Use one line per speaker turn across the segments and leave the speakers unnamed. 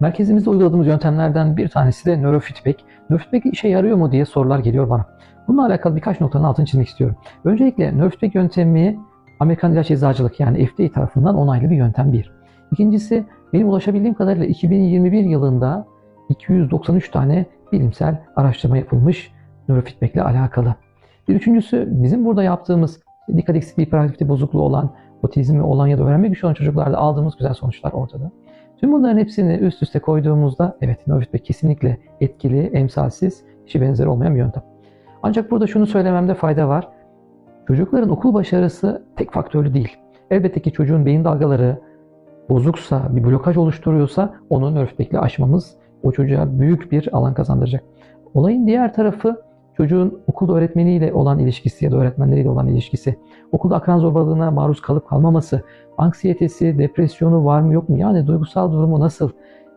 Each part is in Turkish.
Merkezimizde uyguladığımız yöntemlerden bir tanesi de nörofeedback. Nörofeedback işe yarıyor mu diye sorular geliyor bana. Bununla alakalı birkaç noktanın altını çizmek istiyorum. Öncelikle nörofeedback yöntemi Amerikan İlaç Eczacılık yani FDA tarafından onaylı bir yöntem bir. İkincisi benim ulaşabildiğim kadarıyla 2021 yılında 293 tane bilimsel araştırma yapılmış nörofeedback ile alakalı. Bir üçüncüsü bizim burada yaptığımız dikkat eksikliği hiperaktivite bozukluğu olan, otizmi olan ya da öğrenme güçlü olan çocuklarda aldığımız güzel sonuçlar ortada. Tüm bunların hepsini üst üste koyduğumuzda evet nörofeedback kesinlikle etkili, emsalsiz, eşi benzeri olmayan bir yöntem. Ancak burada şunu söylememde fayda var. Çocukların okul başarısı tek faktörlü değil. Elbette ki çocuğun beyin dalgaları bozuksa, bir blokaj oluşturuyorsa onu nörofeedback ile aşmamız o çocuğa büyük bir alan kazandıracak. Olayın diğer tarafı çocuğun okulda öğretmeniyle olan ilişkisi ya da öğretmenleriyle olan ilişkisi, okulda akran zorbalığına maruz kalıp kalmaması, anksiyetesi, depresyonu var mı yok mu? Yani duygusal durumu nasıl?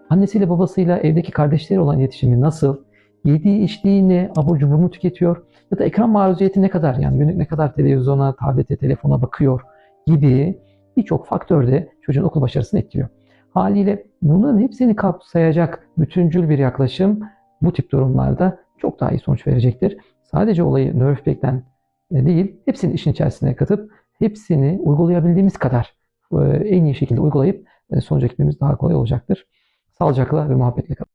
Annesiyle babasıyla evdeki kardeşleri olan iletişimi nasıl? Yediği içtiği ne? Abur cubur mu tüketiyor? Ya da ekran maruziyeti ne kadar? Yani günlük ne kadar televizyona, tablete, telefona bakıyor gibi birçok faktör de çocuğun okul başarısını etkiliyor. Haliyle bunların hepsini kapsayacak bütüncül bir yaklaşım bu tip durumlarda çok daha iyi sonuç verecektir. Sadece olayı nörofeedback'ten değil, hepsini işin içerisine katıp hepsini uygulayabildiğimiz kadar e, en iyi şekilde uygulayıp e, sonuca gitmemiz daha kolay olacaktır. Sağlıcakla ve muhabbetle kalın.